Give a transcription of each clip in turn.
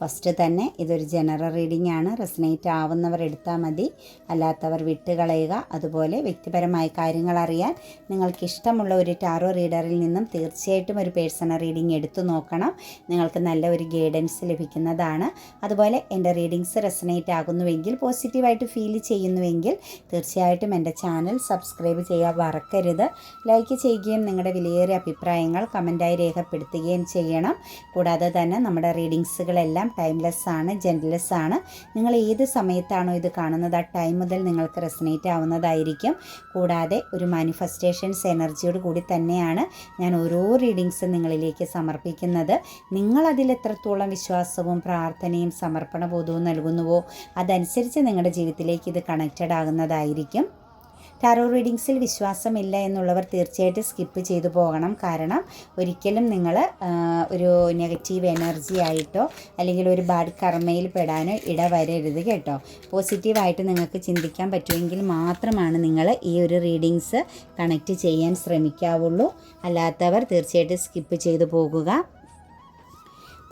First തന്നെ ഇതൊരു general reading ആണ് റെസനേറ്റ് ആവുന്നവർ എടുത്താൽ മതി. അല്ലാത്തവർ വിട്ടുകളയുക അതുപോലെ വ്യക്തിപരമായ കാര്യങ്ങൾ അറിയാൻ നിങ്ങൾക്ക് ഇഷ്ടമുള്ള ഒരു ടാറോ റീഡറിൽ നിന്നും തീർച്ചയായിട്ടും ഒരു പേഴ്സണൽ റീഡിംഗ് എടുത്തു നോക്കണം. നിങ്ങൾക്ക് നല്ല ഒരു ഗൈഡൻസ് ലഭിക്കുന്നതാണ്. അതുപോലെ എന്റെ റീഡിങ്സ് റെസനേറ്റ് ആകുന്നുവെങ്കിൽ പോസിറ്റീവായിട്ട് ഫീൽ ചെയ്യുന്നുവെങ്കിൽ തീർച്ചയായിട്ടും എന്റെ ചാനൽ സബ്സ്ക്രൈബ് ചെയ്യാൻ മറക്കരുത്. ലൈക്ക് ചെയ്യുകയും നിങ്ങളുടെ വിലയേറിയ അഭിപ്രായങ്ങൾ കമന്റായി രേഖപ്പെടുത്തുകയും ചെയ്യണം. കൂടാതെ തന്നെ നമ്മുടെ റീഡിങ്സുകളെല്ലാം ടൈംലെസ് ആണ് ജെന്റ്ലെസ് ആണ്. നിങ്ങൾ ഏത് സമയത്താണോ ഇത് കാണുന്നത് ആ ടൈം മുതൽ നിങ്ങൾക്ക് റെസനേറ്റ് ആവുന്നതായിരിക്കും. കൂടാതെ ഒരു മാനിഫെസ്റ്റേഷൻസ് എനർജിയോട് കൂടി തന്നെയാണ് ഞാൻ ഓരോ റീഡിങ്സും നിങ്ങളിലേക്ക് സമർപ്പിക്കുന്നത്. നിങ്ങൾ അതിൽ എത്രത്തോളം വിശ്വാസവും പ്രാർത്ഥനയും സമർപ്പണബോധവും നൽകുന്നുവോ അതനുസരിച്ച് നിങ്ങളുടെ ജീവിതത്തിലേക്ക് ഇത് കണക്റ്റഡ് ആകുന്നതായിരിക്കും. ടാറോ റീഡിങ്സിൽ വിശ്വാസമില്ല എന്നുള്ളവർ തീർച്ചയായിട്ടും സ്കിപ്പ് ചെയ്തു പോകണം. കാരണം ഒരിക്കലും നിങ്ങൾ ഒരു നെഗറ്റീവ് എനർജി ആയിട്ടോ അല്ലെങ്കിൽ ഒരു ബാഡ് കർമ്മയിൽ പെടാനോ ഇടവരരുത് കേട്ടോ. പോസിറ്റീവായിട്ട് നിങ്ങൾക്ക് ചിന്തിക്കാൻ പറ്റുമെങ്കിൽ മാത്രമാണ് നിങ്ങൾ ഈ ഒരു റീഡിങ്സ് കണക്റ്റ് ചെയ്യാൻ ശ്രമിക്കാവുള്ളൂ. അല്ലാത്തവർ തീർച്ചയായിട്ടും സ്കിപ്പ് ചെയ്തു പോകുക.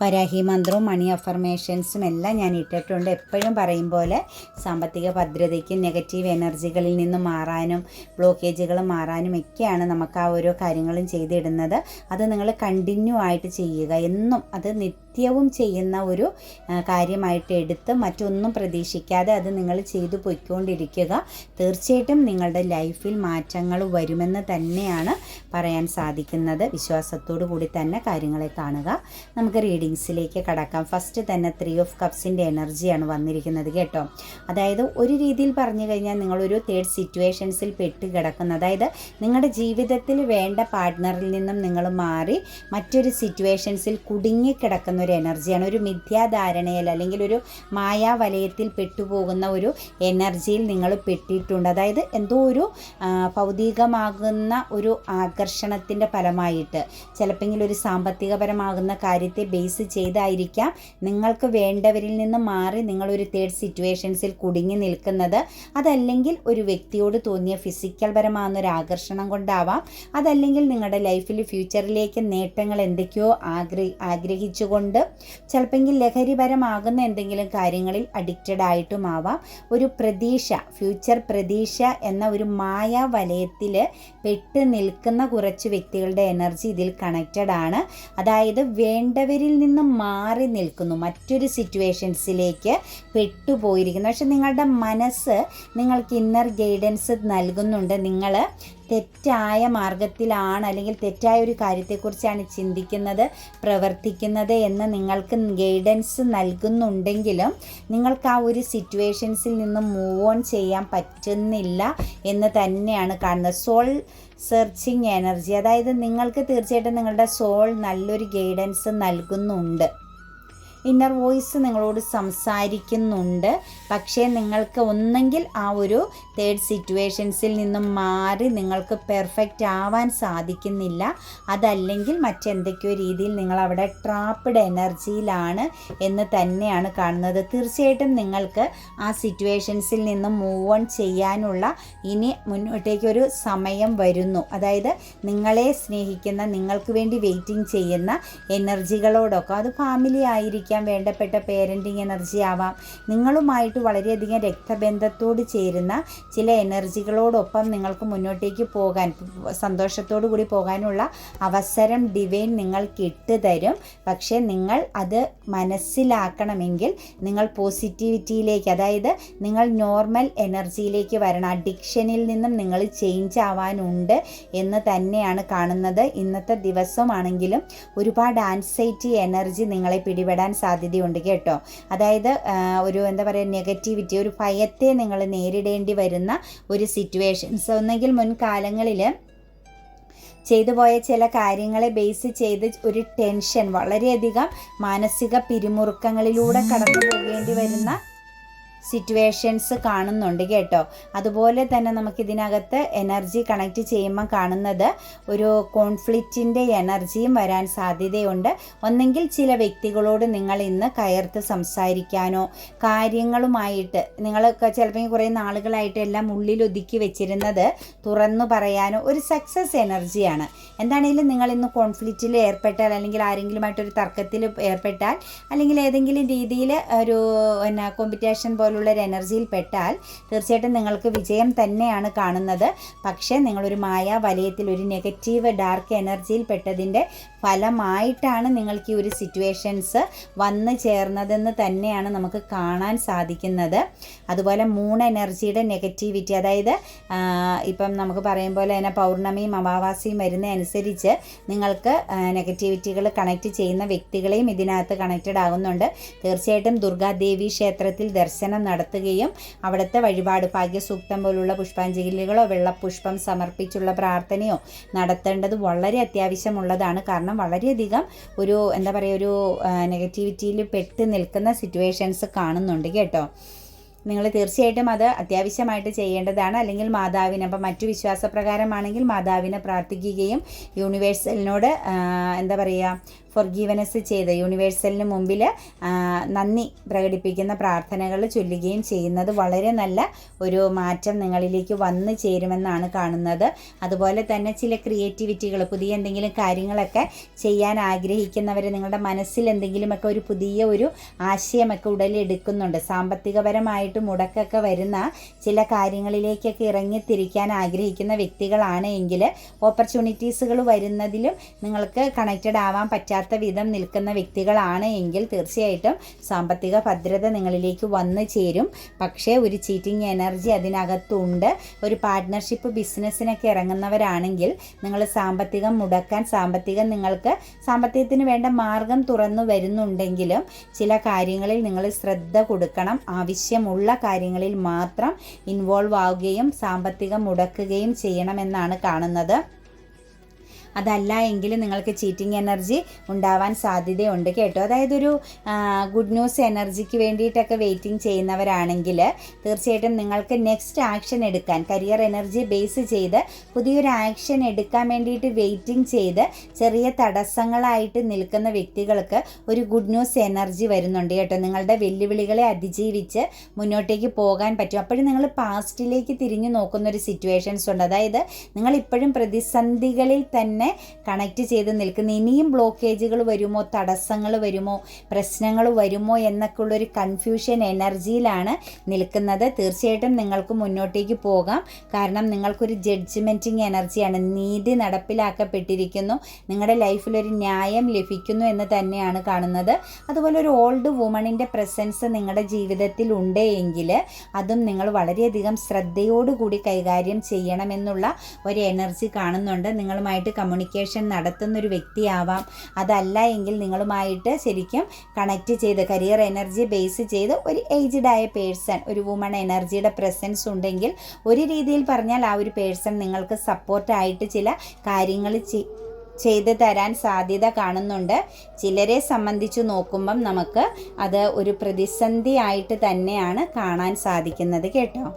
പരാഹി മന്ത്രവും മണി അഫർമേഷൻസും എല്ലാം ഞാൻ ഇട്ടിട്ടുണ്ട്. എപ്പോഴും പറയും പോലെ സാമ്പത്തിക ഭദ്രതയ്ക്ക് നെഗറ്റീവ് എനർജികളിൽ നിന്ന് മാറാനും ബ്ലോക്കേജുകൾ മാറാനും ഒക്കെയാണ് നമുക്ക് ആ ഓരോ കാര്യങ്ങളും ചെയ്തിടുന്നത്. അത് നിങ്ങൾ കണ്ടിന്യൂ ആയിട്ട് ചെയ്യുക. എന്നും അത് നിത്യവും ചെയ്യുന്ന ഒരു കാര്യമായിട്ട് എടുത്ത് മറ്റൊന്നും പ്രതീക്ഷിക്കാതെ അത് നിങ്ങൾ ചെയ്തു പോയിക്കൊണ്ടിരിക്കുക. തീർച്ചയായിട്ടും നിങ്ങളുടെ ലൈഫിൽ മാറ്റങ്ങൾ വരുമെന്ന് തന്നെയാണ് പറയാൻ സാധിക്കുന്നത്. വിശ്വാസത്തോടു കൂടി തന്നെ കാര്യങ്ങളെ കാണുക. നമുക്ക് റീഡിങ്സിലേക്ക് കടക്കാം. ഫസ്റ്റ് തന്നെ ത്രീ ഓഫ് കപ്സിന്റെ എനർജിയാണ് വന്നിരിക്കുന്നത് കേട്ടോ. അതായത് ഒരു രീതിയിൽ പറഞ്ഞു കഴിഞ്ഞാൽ നിങ്ങളൊരു തേർഡ് സിറ്റുവേഷൻസിൽ പെട്ട് കിടക്കുന്ന. അതായത് നിങ്ങളുടെ ജീവിതത്തിൽ വേണ്ട പാർട്ട്ണറിൽ നിന്നും നിങ്ങൾ മാറി മറ്റൊരു സിറ്റുവേഷൻസിൽ കുടുങ്ങിക്കിടക്കുന്ന ഒരു എനർജിയാണ്. ഒരു മിഥ്യാധാരണയിൽ അല്ലെങ്കിൽ ഒരു മായാവലയത്തിൽ പെട്ടുപോകുന്ന ഒരു എനർജിയിൽ നിങ്ങൾ പെട്ടിട്ടുണ്ട്. അതായത് എന്തോ ഒരു ഭൗതികമാകുന്ന ഒരു ആകർഷണത്തിന്റെ ഫലമായിട്ട് ചിലപ്പോൾ ഒരു സാമ്പത്തികപരമാകുന്ന കാര്യത്തെ ബേസ് ചെയ്തായിരിക്കാം നിങ്ങൾക്ക് വേണ്ടവരിൽ നിന്ന് മാറി നിങ്ങളൊരു തേർഡ് സിറ്റുവേഷൻസിൽ കുടുങ്ങി നിൽക്കുന്നത്. അതല്ലെങ്കിൽ ഒരു വ്യക്തിയോട് തോന്നിയ ഫിസിക്കൽ പരമാകുന്ന ഒരു ആകർഷണം കൊണ്ടാവാം. അതല്ലെങ്കിൽ നിങ്ങളുടെ ലൈഫിൽ ഫ്യൂച്ചറിലേക്ക് നേട്ടങ്ങൾ എന്തൊക്കെയോ ആഗ്രഹി ആഗ്രഹിച്ചുകൊണ്ട് ചിലപ്പോൾ ലഹരിപരമാകുന്ന എന്തെങ്കിലും കാര്യങ്ങളിൽ അഡിക്റ്റഡ് ആയിട്ടും ആവാം ഒരു പ്രതീക്ഷ ഫ്യൂച്ചർ പ്രതീക്ഷ എന്ന ഒരു മായ വലയത്തിൽ പെട്ട് നിൽക്കുന്ന കുറച്ച് വ്യക്തികളുടെ എനർജി ഇതിൽ കണക്റ്റഡ് ആണ്. അതായത് വേണ്ടവരിൽ നിന്ന് മാറി നിൽക്കുന്നു. മറ്റൊരു സിറ്റുവേഷൻസിലേക്ക് പെട്ടുപോയിരിക്കുന്നു പക്ഷെ നിങ്ങളുടെ മനസ്സ് നിങ്ങൾക്ക് ഇന്നർ ഗൈഡൻസ് നൽകുന്നുണ്ട്. നിങ്ങൾ തെറ്റായ മാർഗത്തിലാണ് അല്ലെങ്കിൽ തെറ്റായ ഒരു കാര്യത്തെക്കുറിച്ചാണ് ചിന്തിക്കുന്നത് പ്രവർത്തിക്കുന്നത് എന്ന് നിങ്ങൾക്ക് ഗൈഡൻസ് നൽകുന്നുണ്ടെങ്കിലും നിങ്ങൾക്ക് ആ ഒരു സിറ്റുവേഷൻസിൽ നിന്ന് മൂവ് ഓൺ ചെയ്യാൻ പറ്റുന്നില്ല എന്ന് തന്നെയാണ് കാണുന്നത്. സോൾ സെർച്ചിങ് എനർജി അതായത് നിങ്ങൾക്ക് തീർച്ചയായിട്ടും നിങ്ങളുടെ സോൾ നല്ലൊരു ഗൈഡൻസ് നൽകുന്നുണ്ട്. ഇന്നർ വോയിസ് നിങ്ങളോട് സംസാരിക്കുന്നുണ്ട്. പക്ഷേ നിങ്ങൾക്ക് ഒന്നെങ്കിൽ ആ ഒരു തേർഡ് സിറ്റുവേഷൻസിൽ നിന്നും മാറി നിങ്ങൾക്ക് പെർഫെക്റ്റ് ആവാൻ സാധിക്കുന്നില്ല. അതല്ലെങ്കിൽ മറ്റെന്തൊക്കെയോ രീതിയിൽ നിങ്ങൾ അവിടെ ട്രാപ്പിഡ് എനർജിയിലാണ് എന്ന് തന്നെയാണ് കാണുന്നത്. തീർച്ചയായിട്ടും നിങ്ങൾക്ക് ആ സിറ്റുവേഷൻസിൽ നിന്നും മൂവ് ഓൺ ചെയ്യാനുള്ള ഇനി മുന്നോട്ടേക്കൊരു സമയം വരുന്നു. അതായത് നിങ്ങളെ സ്നേഹിക്കുന്ന നിങ്ങൾക്ക് വേണ്ടി വെയിറ്റിംഗ് ചെയ്യുന്ന എനർജികളോടൊക്കെ അത് ഫാമിലി ആയിരിക്കാം വേണ്ടപ്പെട്ട പേരന്റിങ് എനർജി ആവാം. നിങ്ങളുമായിട്ട് വളരെയധികം രക്തബന്ധത്തോട് ചേരുന്ന ചില എനർജികളോടൊപ്പം നിങ്ങൾക്ക് മുന്നോട്ടേക്ക് പോകാൻ സന്തോഷത്തോടു കൂടി പോകാനുള്ള അവസരം ഡിവൈൻ നിങ്ങൾക്ക് ഇട്ട് തരും. പക്ഷേ നിങ്ങൾ അത് മനസ്സിലാക്കണമെങ്കിൽ നിങ്ങൾ പോസിറ്റിവിറ്റിയിലേക്ക് അതായത് നിങ്ങൾ നോർമൽ എനർജിയിലേക്ക് വരണം. അഡിക്ഷനിൽ നിന്നും നിങ്ങൾ ചേഞ്ച് ആവാനുണ്ട് എന്ന് തന്നെയാണ് കാണുന്നത്. ഇന്നത്തെ ദിവസമാണെങ്കിലും ഒരുപാട് ആൻസൈറ്റി എനർജി നിങ്ങളെ പിടിപെടാൻ സാധ്യതയുണ്ട് കേട്ടോ. അതായത് ഒരു എന്താ പറയുക നെഗറ്റിവിറ്റി ഒരു ഭയത്തെ നിങ്ങൾ നേരിടേണ്ടി വരുന്ന ഒരു സിറ്റുവേഷൻസ് ഒന്നെങ്കിൽ മുൻകാലങ്ങളിൽ ചെയ്തു പോയ ചില കാര്യങ്ങളെ ബേസ് ചെയ്ത് ഒരു ടെൻഷൻ വളരെയധികം മാനസിക പിരിമുറുക്കങ്ങളിലൂടെ കടന്നു പോകേണ്ടി വരുന്ന സിറ്റുവേഷൻസ് കാണുന്നുണ്ട് കേട്ടോ. അതുപോലെ തന്നെ നമുക്ക് ഇതിനകത്ത് എനർജി കണക്ട് ചെയ്യുമ്പോൾ കാണുന്നത് ഒരു കോൺഫ്ലിക്റ്റിന്റെ എനർജിയും വരാൻ സാധ്യതയുണ്ട്. ഒന്നെങ്കിൽ ചില വ്യക്തികളോട് നിങ്ങൾ ഇന്ന് കയർത്ത് സംസാരിക്കാനോ കാര്യങ്ങളുമായിട്ട് നിങ്ങൾ ചിലപ്പോൾ കുറേ നാളുകളായിട്ട് എല്ലാം ഉള്ളിൽ ഒതുക്കി വെച്ചിരുന്നത് തുറന്നു പറയാനോ ഒരു സക്സസ് എനർജിയാണ് എന്താണെങ്കിലും നിങ്ങൾ ഇന്ന് കോൺഫ്ലിക്റ്റിൽ ഏർപ്പെട്ടാൽ അല്ലെങ്കിൽ ആരെങ്കിലുമായിട്ടൊരു തർക്കത്തിൽ ഏർപ്പെട്ടാൽ അല്ലെങ്കിൽ ഏതെങ്കിലും രീതിയിൽ ഒരു എന്നാ കോമ്പറ്റീഷൻ പോലുള്ള എനർജിയിൽ പെട്ടാൽ തീർച്ചയായിട്ടും നിങ്ങൾക്ക് വിജയം തന്നെയാണ് കാണുന്നത്. പക്ഷേ നിങ്ങളൊരു മായ വലയത്തിൽ ഒരു നെഗറ്റീവ് ഡാർക്ക് എനർജിയിൽ പെട്ടതിന്റെ ഫലമായിട്ടാണ് നിങ്ങൾക്ക് ഈ ഒരു സിറ്റുവേഷൻസ് വന്നു ചേർന്നതെന്ന് തന്നെയാണ് നമുക്ക് കാണാൻ സാധിക്കുന്നത്. അതുപോലെ മൂൺ എനർജിയുടെ നെഗറ്റിവിറ്റി അതായത് ഇപ്പം നമുക്ക് പറയും പോലെ തന്നെ പൗർണമിയും അമാവാസിയും വരുന്നതനുസരിച്ച് നിങ്ങൾക്ക് നെഗറ്റിവിറ്റികൾ കണക്റ്റ് ചെയ്യുന്ന വ്യക്തികളെയും ഇതിനകത്ത് കണക്റ്റഡ് ആകുന്നുണ്ട്. തീർച്ചയായിട്ടും ദുർഗാദേവി ക്ഷേത്രത്തിൽ ദർശനം നടത്തുകയും അവിടുത്തെ വഴിപാട് ഭാഗ്യസൂക്തം പോലുള്ള പുഷ്പാഞ്ജലികളോ വെള്ളപ്പുഷ്പം സമർപ്പിച്ചുള്ള പ്രാർത്ഥനയോ നടത്തേണ്ടത് വളരെ അത്യാവശ്യമുള്ളതാണ്. കാരണം വളരെയധികം ഒരു എന്താ പറയുക ഒരു നെഗറ്റിവിറ്റിയിൽ പെട്ട് നിൽക്കുന്ന സിറ്റുവേഷൻസ് കാണുന്നുണ്ട് കേട്ടോ. നിങ്ങൾ തീർച്ചയായിട്ടും അത് അത്യാവശ്യമായിട്ട് ചെയ്യേണ്ടതാണ്. അല്ലെങ്കിൽ മാതാവിനെ അപ്പം മറ്റു വിശ്വാസപ്രകാരമാണെങ്കിൽ മാതാവിനെ പ്രാർത്ഥിക്കുകയും യൂണിവേഴ്സലിനോട് എന്താ പറയുക ഫൊർഗീവനസ് ചെയ്ത് യൂണിവേഴ്സലിന് മുമ്പിൽ നന്ദി പ്രകടിപ്പിക്കുന്ന പ്രാർത്ഥനകൾ ചൊല്ലുകയും ചെയ്യുന്നത് വളരെ നല്ല ഒരു മാറ്റം നിങ്ങളിലേക്ക് വന്നു ചേരുമെന്നാണ് കാണുന്നത്. അതുപോലെ തന്നെ ചില ക്രിയേറ്റിവിറ്റികൾ പുതിയ എന്തെങ്കിലും കാര്യങ്ങളൊക്കെ ചെയ്യാൻ ആഗ്രഹിക്കുന്നവർ നിങ്ങളുടെ മനസ്സിൽ എന്തെങ്കിലുമൊക്കെ ഒരു പുതിയ ഒരു ആശയമൊക്കെ ഉടലെടുക്കുന്നുണ്ട്. സാമ്പത്തികപരമായിട്ട് മുടക്കൊക്കെ വരുന്ന ചില കാര്യങ്ങളിലേക്കൊക്കെ ഇറങ്ങിത്തിരിക്കാൻ ആഗ്രഹിക്കുന്ന വ്യക്തികളാണ് എങ്കിൽ ഓപ്പർച്യൂണിറ്റീസുകൾ വരുന്നതിലും നിങ്ങൾക്ക് കണക്റ്റഡ് ആവാൻ പറ്റാത്ത വിധം നിൽക്കുന്ന വ്യക്തികളാണ് എങ്കിൽ തീർച്ചയായിട്ടും സാമ്പത്തിക ഭദ്രത നിങ്ങളിലേക്ക് വന്നു ചേരും. പക്ഷേ ഒരു ചീറ്റിംഗ് എനർജി അതിനകത്തുണ്ട്. ഒരു പാർട്ട്ണർഷിപ്പ് ബിസിനസ്സിനൊക്കെ ഇറങ്ങുന്നവരാണെങ്കിൽ നിങ്ങൾ സാമ്പത്തികം മുടക്കാൻ സാമ്പത്തികം നിങ്ങൾക്ക് സാമ്പത്തികത്തിന് വേണ്ട മാർഗം തുറന്നു വരുന്നുണ്ടെങ്കിലും ചില കാര്യങ്ങളിൽ നിങ്ങൾ ശ്രദ്ധ കൊടുക്കണം. ആവശ്യമുള്ള കാര്യങ്ങളിൽ മാത്രം ഇൻവോൾവ് ആവുകയും സാമ്പത്തികം മുടക്കുകയും ചെയ്യണമെന്നാണ് കാണുന്നത്. അതല്ല എങ്കിൽ നിങ്ങൾക്ക് ചീറ്റിംഗ് എനർജി ഉണ്ടാവാൻ സാധ്യതയുണ്ട് കേട്ടോ. അതായത് ഒരു ഗുഡ് ന്യൂസ് എനർജിക്ക് വേണ്ടിയിട്ടൊക്കെ വെയിറ്റിംഗ് ചെയ്യുന്നവരാണെങ്കിൽ തീർച്ചയായിട്ടും നിങ്ങൾക്ക് നെക്സ്റ്റ് ആക്ഷൻ എടുക്കാൻ കരിയർ എനർജി ബേസ് ചെയ്ത് പുതിയൊരു ആക്ഷൻ എടുക്കാൻ വേണ്ടിയിട്ട് വെയിറ്റിംഗ് ചെയ്ത് ചെറിയ തടസ്സങ്ങളായിട്ട് നിൽക്കുന്ന വ്യക്തികൾക്ക് ഒരു ഗുഡ് ന്യൂസ് എനർജി വരുന്നുണ്ട് കേട്ടോ. നിങ്ങളുടെ വെല്ലുവിളികളെ അതിജീവിച്ച് മുന്നോട്ടേക്ക് പോകാൻ പറ്റും. അപ്പോഴും നിങ്ങൾ പാസ്റ്റിലേക്ക് തിരിഞ്ഞു നോക്കുന്ന ഒരു സിറ്റുവേഷൻസ് ഉണ്ട്. അതായത് നിങ്ങൾ ഇപ്പോഴും പ്രതിസന്ധികളിൽ തന്നെ കണക്ട് ചെയ്ത് നിൽക്കുന്ന. ഇനിയും ബ്ലോക്കേജുകൾ വരുമോ? തടസ്സങ്ങൾ വരുമോ? പ്രശ്നങ്ങൾ വരുമോ? എന്നൊക്കെ ഉള്ളൊരു കൺഫ്യൂഷൻ എനർജിയിലാണ് നിൽക്കുന്നത്. തീർച്ചയായിട്ടും നിങ്ങൾക്ക് മുന്നോട്ടേക്ക് പോകാം. കാരണം നിങ്ങൾക്കൊരു ജഡ്ജ്മെന്റിങ് എനർജിയാണ് നീതി നടപ്പിലാക്കപ്പെട്ടിരിക്കുന്നു. നിങ്ങളുടെ ലൈഫിൽ ഒരു ന്യായം ലഭിക്കുന്നു എന്ന് തന്നെയാണ് കാണുന്നത്. അതുപോലെ ഒരു ഓൾഡ് വുമണിന്റെ പ്രസൻസ് നിങ്ങളുടെ ജീവിതത്തിൽ ഉണ്ട് എങ്കിൽ അതും നിങ്ങൾ വളരെയധികം ശ്രദ്ധയോടുകൂടി കൈകാര്യം ചെയ്യണമെന്നുള്ള ഒരു എനർജി കാണുന്നുണ്ട്. നിങ്ങളുമായിട്ട് കമ്മ്യൂണിക്കേഷൻ നടത്തുന്നൊരു വ്യക്തിയാവാം. അതല്ല എങ്കിൽ നിങ്ങളുമായിട്ട് ശരിക്കും കണക്ട് ചെയ്ത് കരിയർ എനർജി ബേസ് ചെയ്ത് ഒരു ഏജ്ഡായ പേഴ്സൺ ഒരു വുമൺ എനർജിയുടെ പ്രസൻസ് ഉണ്ടെങ്കിൽ ഒരു രീതിയിൽ പറഞ്ഞാൽ ആ ഒരു പേഴ്സൺ നിങ്ങൾക്ക് സപ്പോർട്ടായിട്ട് ചില കാര്യങ്ങൾ ചെയ്- ചെയ്തു തരാൻ സാധ്യത കാണുന്നുണ്ട്. ചിലരെ സംബന്ധിച്ച് നോക്കുമ്പം നമുക്ക് അത് ഒരു പ്രതിസന്ധി ആയിട്ട് തന്നെയാണ് കാണാൻ സാധിക്കുന്നത് കേട്ടോ.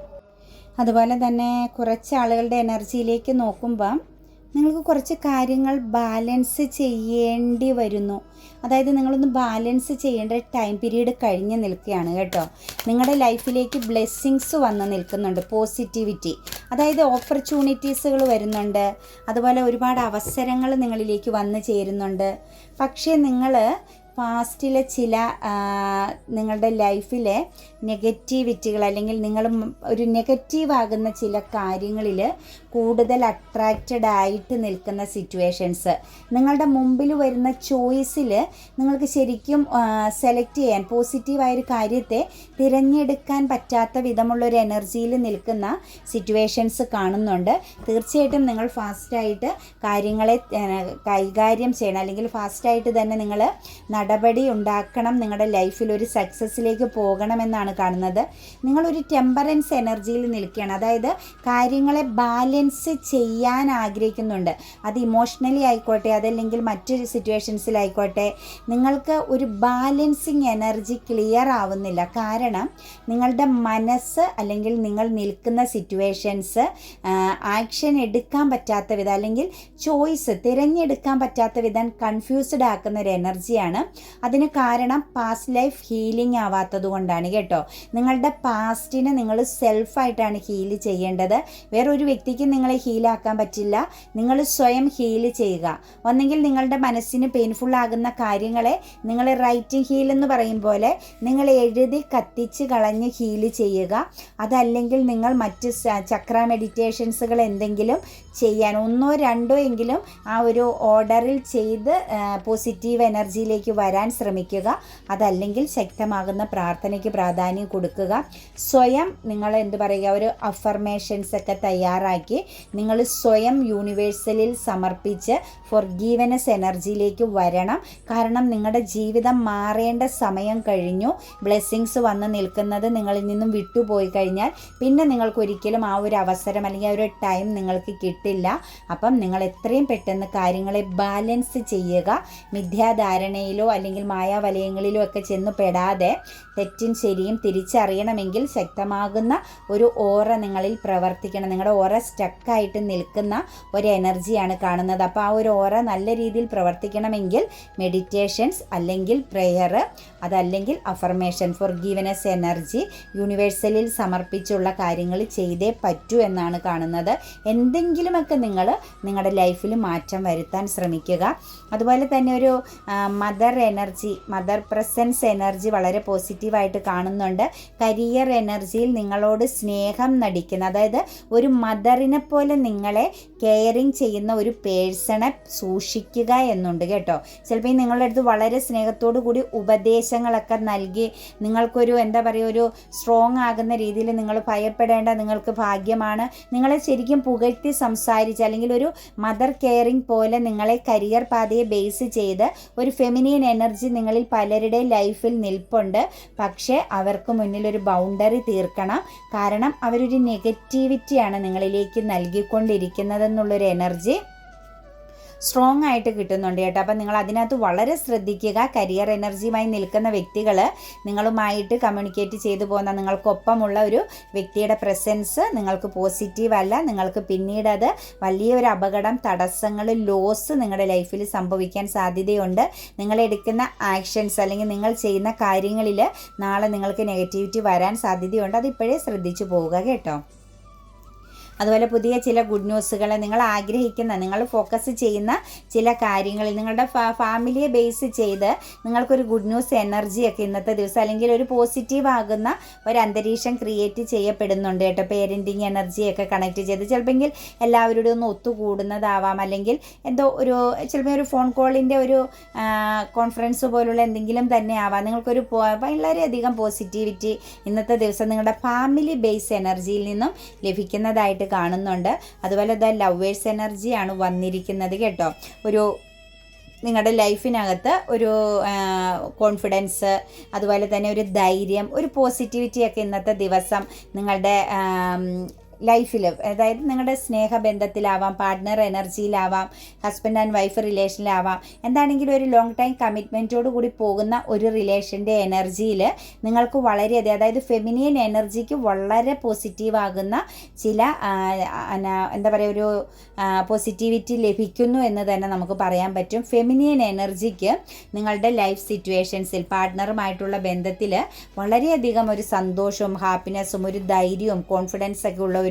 അതുപോലെ തന്നെ കുറച്ച് ആളുകളുടെ എനർജിയിലേക്ക് നോക്കുമ്പം നിങ്ങൾക്ക് കുറച്ച് കാര്യങ്ങൾ ബാലൻസ് ചെയ്യേണ്ടി വരുന്നു. അതായത് നിങ്ങളൊന്ന് ബാലൻസ് ചെയ്യേണ്ട ടൈം പീരീഡ് കഴിഞ്ഞ് നിൽക്കുകയാണ് കേട്ടോ. നിങ്ങളുടെ ലൈഫിലേക്ക് ബ്ലെസ്സിങ്സ് വന്ന് നിൽക്കുന്നുണ്ട് പോസിറ്റിവിറ്റി അതായത് ഓപ്പർച്യൂണിറ്റീസുകൾ വരുന്നുണ്ട്. അതുപോലെ ഒരുപാട് അവസരങ്ങൾ നിങ്ങളിലേക്ക് വന്നു ചേരുന്നുണ്ട്. പക്ഷേ നിങ്ങൾ പാസ്റ്റിലെ ചില നിങ്ങളുടെ ലൈഫിലെ നെഗറ്റിവിറ്റികൾ അല്ലെങ്കിൽ നിങ്ങൾ ഒരു നെഗറ്റീവ് ആകുന്ന ചില കാര്യങ്ങളിൽ കൂടുതൽ അട്രാക്റ്റഡ് ആയിട്ട് നിൽക്കുന്ന സിറ്റുവേഷൻസ് നിങ്ങളുടെ മുമ്പിൽ വരുന്ന ചോയ്സിൽ നിങ്ങൾക്ക് ശരിക്കും സെലക്ട് ചെയ്യാൻ പോസിറ്റീവായൊരു കാര്യത്തെ തിരഞ്ഞെടുക്കാൻ പറ്റാത്ത വിധമുള്ള ഒരു എനർജിയിൽ നിൽക്കുന്ന സിറ്റുവേഷൻസ് കാണുന്നുണ്ട്. തീർച്ചയായിട്ടും നിങ്ങൾ ഫാസ്റ്റായിട്ട് കാര്യങ്ങളെ കൈകാര്യം ചെയ്യണം. അല്ലെങ്കിൽ ഫാസ്റ്റായിട്ട് തന്നെ നിങ്ങൾ നടപടി ഉണ്ടാക്കണം നിങ്ങളുടെ ലൈഫിൽ ഒരു സക്സസ്സിലേക്ക് പോകണമെന്നാണ് കാണുന്നത്. നിങ്ങളൊരു ടെമ്പറൻസ് എനർജിയിൽ നിൽക്കുകയാണ്. അതായത് കാര്യങ്ങളെ ബാലൻസ് ചെയ്യാൻ ആഗ്രഹിക്കുന്നുണ്ട്. അത് ഇമോഷണലി ആയിക്കോട്ടെ അതല്ലെങ്കിൽ മറ്റൊരു സിറ്റുവേഷൻസിലായിക്കോട്ടെ നിങ്ങൾക്ക് ഒരു ബാലൻസിങ് എനർജി ക്ലിയർ ആവുന്നില്ല. കാരണം നിങ്ങളുടെ മനസ്സ് അല്ലെങ്കിൽ നിങ്ങൾ നിൽക്കുന്ന സിറ്റുവേഷൻസ് ആക്ഷൻ എടുക്കാൻ പറ്റാത്ത വിധം അല്ലെങ്കിൽ ചോയ്സ് തിരഞ്ഞെടുക്കാൻ പറ്റാത്ത വിധം കൺഫ്യൂസ്ഡ് ആക്കുന്ന ഒരു എനർജിയാണ് അതിന് കാരണം പാസ്റ്റ് ലൈഫ് ഹീലിംഗ് ആവാത്തത് കൊണ്ടാണ് കേട്ടോ. നിങ്ങളുടെ പാസ്റ്റിനെ നിങ്ങൾ സെൽഫായിട്ടാണ് ഹീൽ ചെയ്യേണ്ടത്. വേറൊരു വ്യക്തിക്ക് നിങ്ങളെ ഹീലാക്കാൻ പറ്റില്ല. നിങ്ങൾ സ്വയം ഹീൽ ചെയ്യുക. ഒന്നെങ്കിൽ നിങ്ങളുടെ മനസ്സിന് പെയിൻഫുൾ ആകുന്ന കാര്യങ്ങളെ നിങ്ങൾ റൈറ്റിംഗ് ഹീൽ എന്ന് പറയും പോലെ നിങ്ങൾ എഴുതി കത്തിച്ച് കളഞ്ഞ് ഹീൽ ചെയ്യുക. അതല്ലെങ്കിൽ നിങ്ങൾ മറ്റ് ചക്ര മെഡിറ്റേഷൻസുകൾ എന്തെങ്കിലും ചെയ്യാൻ ഒന്നോ രണ്ടോ എങ്കിലും ആ ഒരു ഓർഡറിൽ ചെയ്ത് പോസിറ്റീവ് എനർജിയിലേക്ക് വരാൻ ശ്രമിക്കുക. അതല്ലെങ്കിൽ ശക്തമാകുന്ന പ്രാർത്ഥനയ്ക്ക് പ്രാധാന്യം കൊടുക്കുക. സ്വയം നിങ്ങൾ എന്ത് പറയുക ഒരു അഫർമേഷൻസ് ഒക്കെ തയ്യാറാക്കി നിങ്ങൾ സ്വയം യൂണിവേഴ്സലിൽ സമർപ്പിച്ച് ഗീവനസ് എനർജിയിലേക്ക് വരണം. കാരണം നിങ്ങളുടെ ജീവിതം മാറേണ്ട സമയം കഴിഞ്ഞു. ബ്ലെസ്സിങ്സ് വന്ന് നിൽക്കുന്നത് നിങ്ങളിൽ നിന്നും വിട്ടുപോയി കഴിഞ്ഞാൽ പിന്നെ നിങ്ങൾക്ക് ഒരിക്കലും ആ ഒരു അവസരം അല്ലെങ്കിൽ ആ ഒരു ടൈം നിങ്ങൾക്ക് കിട്ടില്ല. അപ്പം നിങ്ങൾ എത്രയും പെട്ടെന്ന് കാര്യങ്ങളെ ബാലൻസ് ചെയ്യുക. മിഥ്യാധാരണയിലോ അല്ലെങ്കിൽ മായാവലയങ്ങളിലോ ഒക്കെ ചെന്ന് പെടാതെ തെറ്റും ശരിയും തിരിച്ചറിയണമെങ്കിൽ ശക്തമാകുന്ന ഒരു ഓറ നിങ്ങളിൽ പ്രവർത്തിക്കണം. നിങ്ങളുടെ ഓറ സ്റ്റക്കായിട്ട് നിൽക്കുന്ന ഒരു എനർജിയാണ് കാണുന്നത്. അപ്പോൾ ആ ഒരു ഓറ നല്ല രീതിയിൽ പ്രവർത്തിക്കണമെങ്കിൽ മെഡിറ്റേഷൻസ് അല്ലെങ്കിൽ പ്രെയർ അതല്ലെങ്കിൽ അഫർമേഷൻ ഫോർ ഗീവനസ് എനർജി യൂണിവേഴ്സലിൽ സമർപ്പിച്ചുള്ള കാര്യങ്ങൾ ചെയ്തേ പറ്റൂ എന്നാണ് കാണുന്നത്. എന്തെങ്കിലുമൊക്കെ നിങ്ങൾ നിങ്ങളുടെ ലൈഫിൽ മാറ്റം വരുത്താൻ ശ്രമിക്കുക. അതുപോലെ തന്നെ ഒരു mother energy mother presence energy വളരെ പോസിറ്റീവായിട്ട് കാണുന്നുണ്ട്. കരിയർ എനർജിയിൽ നിങ്ങളോട് സ്നേഹം നടിക്കുന്ന അതായത് ഒരു മദറിനെ പോലെ നിങ്ങളെ കെയറിങ് ചെയ്യുന്ന ഒരു പേഴ്സണെ സൂക്ഷിക്കുക എന്നുണ്ട് കേട്ടോ. ചിലപ്പോൾ നിങ്ങളുടെ അടുത്ത് വളരെ സ്നേഹത്തോടു കൂടി ഉപദേശങ്ങളൊക്കെ നൽകി നിങ്ങൾക്കൊരു എന്താ പറയുക ഒരു സ്ട്രോങ് ആകുന്ന രീതിയിൽ നിങ്ങൾ ഭയപ്പെടേണ്ട നിങ്ങൾക്ക് ഭാഗ്യമാണ്. നിങ്ങളെ ശരിക്കും പുകഴ്ത്തി സംസാരിച്ച് അല്ലെങ്കിൽ ഒരു മദർ കെയറിങ് പോലെ നിങ്ങളെ കരിയർ പാതയെ ബേസ് ചെയ്ത് ഒരു ഫെമിനിയൻ എനർജി നിങ്ങളിൽ പലരുടെ ലൈഫിൽ നിൽപ്പുണ്ട്. പക്ഷേ അവർക്ക് മുന്നിൽ ഒരു ബൗണ്ടറി തീർക്കണം. കാരണം അവരൊരു നെഗറ്റിവിറ്റിയാണ് നിങ്ങളിലേക്ക് നൽകിക്കൊണ്ടിരിക്കുന്നതെന്നുള്ളൊരു എനർജി സ്ട്രോങ് ആയിട്ട് കിട്ടുന്നുണ്ട് കേട്ടോ. അപ്പം നിങ്ങൾ അതിനകത്ത് വളരെ ശ്രദ്ധിക്കുക. കരിയർ എനർജിയുമായി നിൽക്കുന്ന വ്യക്തികൾ നിങ്ങളുമായിട്ട് കമ്മ്യൂണിക്കേറ്റ് ചെയ്തു പോകുന്ന നിങ്ങൾക്കൊപ്പമുള്ള ഒരു വ്യക്തിയുടെ പ്രസൻസ് നിങ്ങൾക്ക് പോസിറ്റീവ് അല്ല. നിങ്ങൾക്ക് പിന്നീട് അത് വലിയൊരു അപകടം തടസ്സങ്ങൾ ലോസ് നിങ്ങളുടെ ലൈഫിൽ സംഭവിക്കാൻ സാധ്യതയുണ്ട്. നിങ്ങൾ എടുക്കുന്ന ആക്ഷൻസ് അല്ലെങ്കിൽ നിങ്ങൾ ചെയ്യുന്ന കാര്യങ്ങളിൽ നാളെ നിങ്ങൾക്ക് നെഗറ്റിവിറ്റി വരാൻ സാധ്യതയുണ്ട്. അതിപ്പോഴേ ശ്രദ്ധിച്ചു പോവുക കേട്ടോ. അതുപോലെ പുതിയ ചില ഗുഡ് ന്യൂസുകളെ നിങ്ങൾ ആഗ്രഹിക്കുന്ന നിങ്ങൾ ഫോക്കസ് ചെയ്യുന്ന ചില കാര്യങ്ങളിൽ നിങ്ങളുടെ ഫാമിലിയെ ബേസ് ചെയ്ത് നിങ്ങൾക്കൊരു ഗുഡ് ന്യൂസ് എനർജിയൊക്കെ ഇന്നത്തെ ദിവസം അല്ലെങ്കിൽ ഒരു പോസിറ്റീവ് ആകുന്ന ഒരു അന്തരീക്ഷം ക്രിയേറ്റ് ചെയ്യപ്പെടുന്നുണ്ട് കേട്ടോ. പേരന്റിങ് എനർജിയൊക്കെ കണക്ട് ചെയ്ത്. ചിലപ്പോൾ എല്ലാവരോടും ഒന്ന് ഒത്തുകൂടുന്നതാവാം. അല്ലെങ്കിൽ എന്തോ ഒരു ചിലപ്പോൾ ഒരു ഫോൺ കോളിന്റെ ഒരു കോൺഫറൻസ് പോലുള്ള എന്തെങ്കിലും തന്നെ ആവാം. നിങ്ങൾക്കൊരു വളരെയധികം പോസിറ്റിവിറ്റി ഇന്നത്തെ ദിവസം നിങ്ങളുടെ ഫാമിലി ബേസ് എനർജിയിൽ നിന്നും ലഭിക്കുന്നതായിട്ട് കാണുന്നുണ്ട്. അതുപോലെ ദ ലവേഴ്സ് എനർജിയാണ് വന്നിരിക്കുന്നത് കേട്ടോ. ഒരു നിങ്ങളുടെ ലൈഫിനകത്ത് ഒരു കോൺഫിഡൻസ് അതുപോലെ തന്നെ ഒരു ധൈര്യം ഒരു പോസിറ്റിവിറ്റിയൊക്കെ ഇന്നത്തെ ദിവസം നിങ്ങളുടെ ലൈഫിൽ അതായത് നിങ്ങളുടെ സ്നേഹബന്ധത്തിലാവാം പാർട്ട്ണർ എനർജിയിലാവാം ഹസ്ബൻഡ് ആൻഡ് വൈഫ് റിലേഷനിലാവാം എന്താണെങ്കിലും ഒരു ലോങ് ടൈം കമ്മിറ്റ്മെന്റോട് കൂടി പോകുന്ന ഒരു റിലേഷന്റെ എനർജിയിൽ നിങ്ങൾക്ക് വളരെയധികം അതായത് ഫെമിനിയൻ എനർജിക്ക് വളരെ പോസിറ്റീവ് ആകുന്ന ചില എന്താ പറയുക ഒരു പോസിറ്റിവിറ്റി ലഭിക്കുന്നു എന്ന് തന്നെ നമുക്ക് പറയാൻ പറ്റും. ഫെമിനിയൻ എനർജിക്ക് നിങ്ങളുടെ ലൈഫ് സിറ്റുവേഷൻസിൽ പാർട്ട്ണറുമായിട്ടുള്ള ബന്ധത്തിൽ വളരെയധികം ഒരു സന്തോഷവും ഹാപ്പിനെസ്സും ഒരു ധൈര്യവും കോൺഫിഡൻസ് ഒക്കെ ഉള്ള ഒരു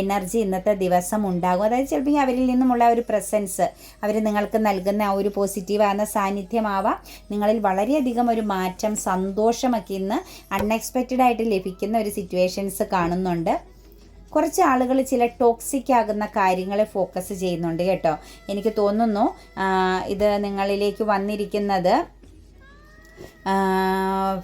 എനർജി ഇന്നത്തെ ദിവസം ഉണ്ടാകും. അതായത് ചിലപ്പോൾ അവരിൽ നിന്നുമുള്ള ഒരു പ്രസൻസ് അവർ നിങ്ങൾക്ക് നൽകുന്ന ആ ഒരു പോസിറ്റീവാകുന്ന സാന്നിധ്യമാവാം. നിങ്ങളിൽ വളരെയധികം ഒരു മാറ്റം സന്തോഷമൊക്കെ ഇന്ന് അൺഎക്സ്പെക്റ്റഡ് ആയിട്ട് ലഭിക്കുന്ന ഒരു സിറ്റുവേഷൻസ് കാണുന്നുണ്ട്. കുറച്ച് ആളുകൾ ചില ടോക്സിക് ആകുന്ന കാര്യങ്ങളെ ഫോക്കസ് ചെയ്യുന്നുണ്ട് കേട്ടോ. എനിക്ക് തോന്നുന്നു ഇത് നിങ്ങളിലേക്ക് വന്നിരിക്കുന്നത്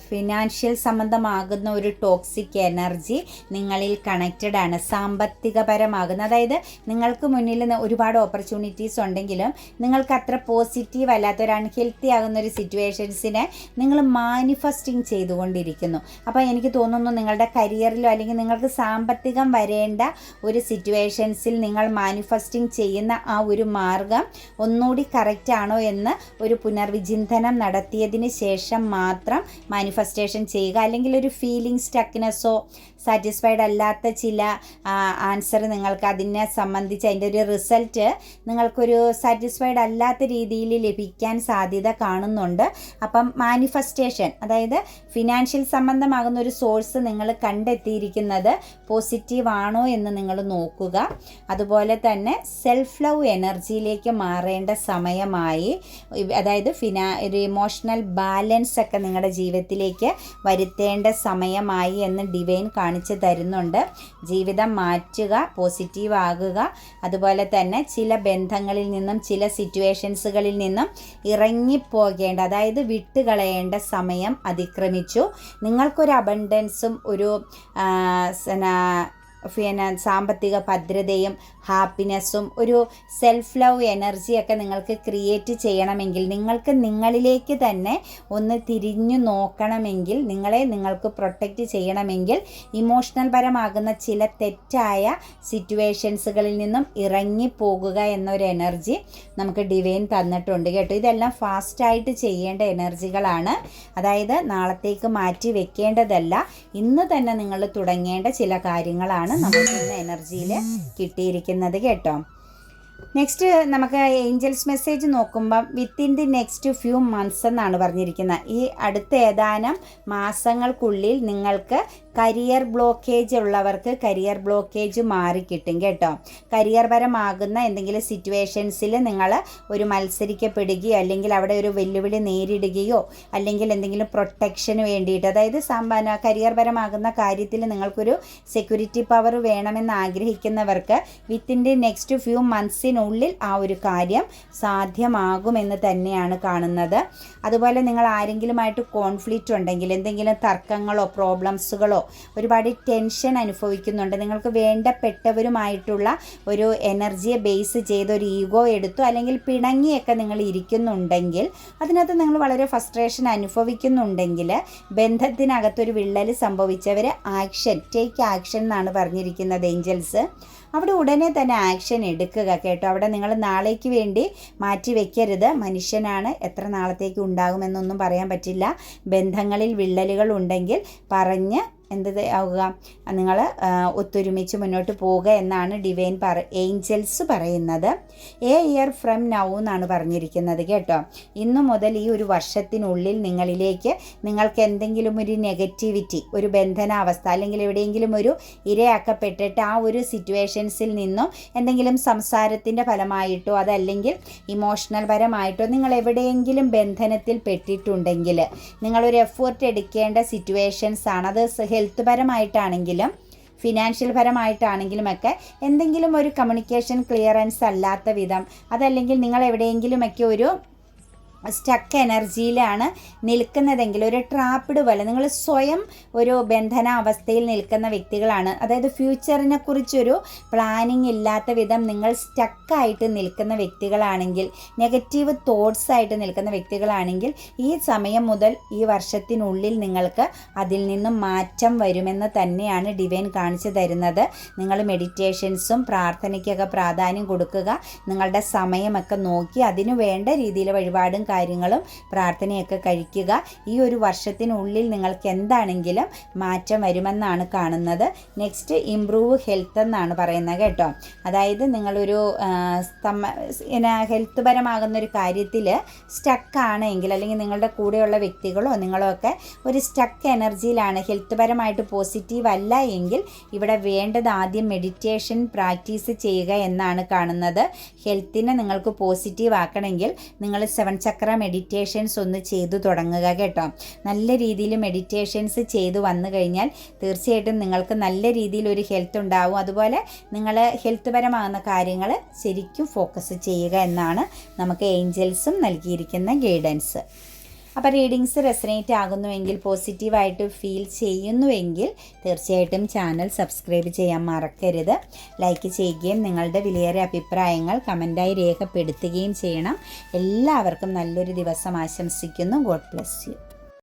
ഫിനാൻഷ്യൽ സംബന്ധമാകുന്ന ഒരു ടോക്സിക് എനർജി നിങ്ങളിൽ കണക്റ്റഡ് ആണ് സാമ്പത്തികപരമാകുന്ന. അതായത് നിങ്ങൾക്ക് മുന്നിൽ ഒരുപാട് ഓപ്പർച്യൂണിറ്റീസ് ഉണ്ടെങ്കിലും നിങ്ങൾക്ക് അത്ര പോസിറ്റീവ് അല്ലാത്ത ഒരു അൺഹെൽത്തി ആകുന്ന ഒരു സിറ്റുവേഷൻസിനെ നിങ്ങൾ മാനിഫെസ്റ്റിംഗ് ചെയ്തുകൊണ്ടിരിക്കുന്നു. അപ്പോൾ എനിക്ക് തോന്നുന്നു നിങ്ങളുടെ കരിയറിലോ അല്ലെങ്കിൽ നിങ്ങൾക്ക് സാമ്പത്തികം വരേണ്ട ഒരു സിറ്റുവേഷൻസിൽ നിങ്ങൾ മാനിഫെസ്റ്റിംഗ് ചെയ്യുന്ന ആ ഒരു മാർഗം ഒന്നുകൂടി കറക്റ്റ് ആണോ എന്ന് ഒരു പുനർവിചിന്തനം നടത്തിയതിന് ശേഷം മാത്രം മാനിഫെസ്റ്റേഷൻ ചെയ്യുക. അല്ലെങ്കിൽ ഒരു ഫീലിംഗ് സ്റ്റക്നെസ്സോ സാറ്റിസ്ഫൈഡ് അല്ലാത്ത ചില ആൻസർ നിങ്ങൾക്ക് അതിനെ സംബന്ധിച്ച് അതിന്റെ ഒരു റിസൾട്ട് നിങ്ങൾക്കൊരു സാറ്റിസ്ഫൈഡ് അല്ലാത്ത രീതിയിൽ ലഭിക്കാൻ സാധ്യത കാണുന്നുണ്ട്. അപ്പം മാനിഫെസ്റ്റേഷൻ അതായത് ഫിനാൻഷ്യൽ സംബന്ധമാകുന്ന ഒരു സോഴ്സ് നിങ്ങൾ കണ്ടെത്തിയിരിക്കുന്നത് പോസിറ്റീവ് ആണോ എന്ന് നിങ്ങൾ നോക്കുക. അതുപോലെ തന്നെ സെൽഫ് ലവ് എനർജിയിലേക്ക് മാറേണ്ട സമയമായി അതായത് ഫിനാ ഒരു ഇമോഷണൽ ബാലൻസ് ഒക്കെ നിങ്ങളുടെ ജീവിതത്തിലേക്ക് വരുത്തേണ്ട സമയമായി എന്ന് ഡിവൈൻ കാണിച്ചു തരുന്നുണ്ട്. ജീവിതം മാറ്റുക പോസിറ്റീവ് ആകുക. അതുപോലെ തന്നെ ചില ബന്ധങ്ങളിൽ നിന്നും ചില സിറ്റുവേഷൻസുകളിൽ നിന്നും ഇറങ്ങിപ്പോകേണ്ട അതായത് വിട്ടുകളയേണ്ട സമയം അതിക്രമിച്ചു. നിങ്ങൾക്കൊരു അബണ്ടൻസും ഒരു സാമ്പത്തിക ഭദ്രതയും ഹാപ്പിനെസ്സും ഒരു സെൽഫ് ലവ് എനർജിയൊക്കെ നിങ്ങൾക്ക് ക്രിയേറ്റ് ചെയ്യണമെങ്കിൽ നിങ്ങൾക്ക് നിങ്ങളിലേക്ക് തന്നെ ഒന്ന് തിരിഞ്ഞു നോക്കണമെങ്കിൽ നിങ്ങളെ നിങ്ങൾക്ക് പ്രൊട്ടക്റ്റ് ചെയ്യണമെങ്കിൽ ഇമോഷണൽ പരമാകുന്ന ചില തെറ്റായ സിറ്റുവേഷൻസുകളിൽ നിന്നും ഇറങ്ങി ഇറങ്ങിപ്പോകുക എന്നൊരു എനർജി നമുക്ക് ഡിവൈൻ തന്നിട്ടുണ്ട് കേട്ടോ. ഇതെല്ലാം ഫാസ്റ്റായിട്ട് ചെയ്യേണ്ട എനർജികളാണ് അതായത് നാളത്തേക്ക് മാറ്റി വെക്കേണ്ടതല്ല ഇന്ന് തന്നെ നിങ്ങൾ തുടങ്ങേണ്ട ചില കാര്യങ്ങളാണ് നമുക്ക് ഇന്ന് എനർജിയിൽ കിട്ടിയിരിക്കുന്നത്. കേട്ടോ. നെക്സ്റ്റ് നമുക്ക് ഏഞ്ചൽസ് മെസ്സേജ് നോക്കുമ്പം within the next few months എന്നാണ് പറഞ്ഞിരിക്കുന്നത്. ഈ അടുത്ത ഏതാനും മാസങ്ങൾക്കുള്ളിൽ നിങ്ങൾക്ക് കരിയർ ബ്ലോക്കേജ് ഉള്ളവർക്ക് കരിയർ ബ്ലോക്കേജ് മാറിക്കിട്ടും കേട്ടോ കരിയർ പരമാകുന്ന എന്തെങ്കിലും സിറ്റുവേഷൻസിൽ നിങ്ങൾ ഒരു മത്സരിക്കപ്പെടുകയോ അല്ലെങ്കിൽ അവിടെ ഒരു വെല്ലുവിളി നേരിടുകയോ അല്ലെങ്കിൽ എന്തെങ്കിലും പ്രൊട്ടക്ഷന് വേണ്ടിയിട്ട് അതായത് സമ്പാന കരിയർ പരമാകുന്ന കാര്യത്തിൽ നിങ്ങൾക്കൊരു സെക്യൂരിറ്റി പവർ വേണമെന്ന് ആഗ്രഹിക്കുന്നവർക്ക് വിത്തിൻ ദി നെക്സ്റ്റ് ഫ്യൂ മന്ത്സിനുള്ളിൽ ആ ഒരു കാര്യം സാധ്യമാകുമെന്ന് തന്നെയാണ് കാണുന്നത്. അതുപോലെ നിങ്ങൾ ആരെങ്കിലുമായിട്ട് കോൺഫ്ലിക്റ്റ് ഉണ്ടെങ്കിൽ എന്തെങ്കിലും തർക്കങ്ങളോ പ്രോബ്ലംസുകളോ ഒരുപാട് ടെൻഷൻ അനുഭവിക്കുന്നുണ്ട്. നിങ്ങൾക്ക് വേണ്ടപ്പെട്ടവരുമായിട്ടുള്ള ഒരു എനർജിയെ ബേസ് ചെയ്ത് ഒരു ഈഗോ എടുത്തു അല്ലെങ്കിൽ പിണങ്ങിയൊക്കെ നിങ്ങൾ ഇരിക്കുന്നുണ്ടെങ്കിൽ അതിനകത്ത് നിങ്ങൾ വളരെ ഫ്രസ്ട്രേഷൻ അനുഭവിക്കുന്നുണ്ടെങ്കിൽ ബന്ധത്തിനകത്തൊരു വിള്ളൽ സംഭവിച്ചവർ ആക്ഷൻ ടേക്ക് ആക്ഷൻ എന്നാണ് പറഞ്ഞിരിക്കുന്നത് ഏഞ്ചൽസ് അവിടെ ഉടനെ തന്നെ ആക്ഷൻ എടുക്കുക കേട്ടോ. അവിടെ നിങ്ങൾ നാളേക്ക് വേണ്ടി മാറ്റി വെക്കരുത് മനുഷ്യനാണ് എത്ര നാളത്തേക്ക് ഉണ്ടാകുമെന്നൊന്നും പറയാൻ പറ്റില്ല. ബന്ധങ്ങളിൽ വിള്ളലുകൾ ഉണ്ടെങ്കിൽ പറഞ്ഞ് എന്ത് ആവുക? നിങ്ങൾ ഒത്തൊരുമിച്ച് മുന്നോട്ട് പോവുക എന്നാണ് ഡിവൈൻ പറ ഏഞ്ചൽസ് പറയുന്നത്. എ ഇയർ ഫ്രം നൗ എന്നാണ് പറഞ്ഞിരിക്കുന്നത് കേട്ടോ. ഇന്നു മുതൽ ഈ ഒരു വർഷത്തിനുള്ളിൽ നിങ്ങളിലേക്ക് നിങ്ങൾക്ക് എന്തെങ്കിലും ഒരു നെഗറ്റിവിറ്റി ഒരു ബന്ധനാവസ്ഥ അല്ലെങ്കിൽ എവിടെയെങ്കിലും ഒരു ഇരയാക്കപ്പെട്ടിട്ട് ആ ഒരു സിറ്റുവേഷൻസിൽ നിന്നും എന്തെങ്കിലും സംസാരത്തിന്റെ ഫലമായിട്ടോ അതല്ലെങ്കിൽ ഇമോഷണൽ പരമായിട്ടോ നിങ്ങൾ എവിടെയെങ്കിലും ബന്ധനത്തിൽ പെട്ടിട്ടുണ്ടെങ്കിൽ നിങ്ങളൊരു എഫേർട്ട് എടുക്കേണ്ട സിറ്റുവേഷൻസ് ആണ്. അത് ഹെൽത്ത് പരമായിട്ടാണെങ്കിലും ഫിനാൻഷ്യൽ പരമായിട്ടാണെങ്കിലും ഒക്കെ എന്തെങ്കിലും ഒരു കമ്മ്യൂണിക്കേഷൻ ക്ലിയറൻസ് അല്ലാത്ത വിധം അതല്ലെങ്കിൽ നിങ്ങൾ എവിടെയെങ്കിലുമൊക്കെ ഒരു സ്റ്റക്ക് എനർജിയിലാണ് നിൽക്കുന്നതെങ്കിൽ ഒരു ട്രാപ്പിഡ് പോലെ നിങ്ങൾ സ്വയം ഒരു ബന്ധനാവസ്ഥയിൽ നിൽക്കുന്ന വ്യക്തികളാണ്. അതായത് ഫ്യൂച്ചറിനെ കുറിച്ചൊരു പ്ലാനിങ് ഇല്ലാത്ത വിധം നിങ്ങൾ സ്റ്റക്കായിട്ട് നിൽക്കുന്ന വ്യക്തികളാണെങ്കിൽ നെഗറ്റീവ് തോട്ട്സ് ആയിട്ട് നിൽക്കുന്ന വ്യക്തികളാണെങ്കിൽ ഈ സമയം മുതൽ ഈ വർഷത്തിനുള്ളിൽ നിങ്ങൾക്ക് അതിൽ നിന്നും മാറ്റം വരുമെന്ന് തന്നെയാണ് ഡിവൈൻ കാണിച്ചു തരുന്നത്. നിങ്ങൾ മെഡിറ്റേഷൻസും പ്രാർത്ഥനയ്ക്കൊക്കെ പ്രാധാന്യം കൊടുക്കുക നിങ്ങളുടെ സമയമൊക്കെ നോക്കി അതിനു വേണ്ട രീതിയിൽ വഴിപാടും കാര്യങ്ങളും പ്രാർത്ഥനയൊക്കെ കഴിക്കുക. ഈ ഒരു വർഷത്തിനുള്ളിൽ നിങ്ങൾക്ക് എന്താണെങ്കിലും മാറ്റം വരുമെന്നാണ് കാണുന്നത്. നെക്സ്റ്റ് ഇംപ്രൂവ് ഹെൽത്ത് എന്നാണ് പറയുന്നത് കേട്ടോ. അതായത് നിങ്ങളൊരു ഹെൽത്ത് പരമാകുന്ന ഒരു കാര്യത്തിൽ സ്റ്റക്കാണ് എങ്കിൽ അല്ലെങ്കിൽ നിങ്ങളുടെ കൂടെയുള്ള വ്യക്തികളോ നിങ്ങളോ ഒക്കെ ഒരു സ്റ്റക്ക് എനർജിയിലാണ് ഹെൽത്ത് പരമായിട്ട് പോസിറ്റീവ് അല്ല എങ്കിൽ ഇവിടെ വേണ്ടത് ആദ്യം മെഡിറ്റേഷൻ പ്രാക്ടീസ് ചെയ്യുക എന്നാണ് കാണുന്നത്. ഹെൽത്തിനെ നിങ്ങൾക്ക് പോസിറ്റീവ് ആക്കണമെങ്കിൽ നിങ്ങൾ സെവൻ ചക്ര മെഡിറ്റേഷൻസ് ഒന്ന് ചെയ്തു തുടങ്ങുക കേട്ടോ. നല്ല രീതിയിൽ മെഡിറ്റേഷൻസ് ചെയ്തു വന്നു കഴിഞ്ഞാൽ തീർച്ചയായിട്ടും നിങ്ങൾക്ക് നല്ല രീതിയിൽ ഒരു ഹെൽത്ത് ഉണ്ടാവും. അതുപോലെ നിങ്ങൾ ഹെൽത്ത് പരമാകുന്ന കാര്യങ്ങൾ ശരിക്കും ഫോക്കസ് ചെയ്യുക എന്നാണ് നമുക്ക് ഏഞ്ചൽസും നൽകിയിരിക്കുന്ന ഗൈഡൻസ് അപ്പോൾ റീഡിങ്സ് റെസനേറ്റ് ആകുന്നുവെങ്കിൽ പോസിറ്റീവായിട്ട് ഫീൽ ചെയ്യുന്നുവെങ്കിൽ തീർച്ചയായിട്ടും ചാനൽ സബ്സ്ക്രൈബ് ചെയ്യാൻ മറക്കരുത്. ലൈക്ക് ചെയ്യുകയും നിങ്ങളുടെ വിലയേറിയ അഭിപ്രായങ്ങൾ കമന്റായി രേഖപ്പെടുത്തുകയും ചെയ്യണം. എല്ലാവർക്കും നല്ലൊരു ദിവസം ആശംസിക്കുന്നു. God bless you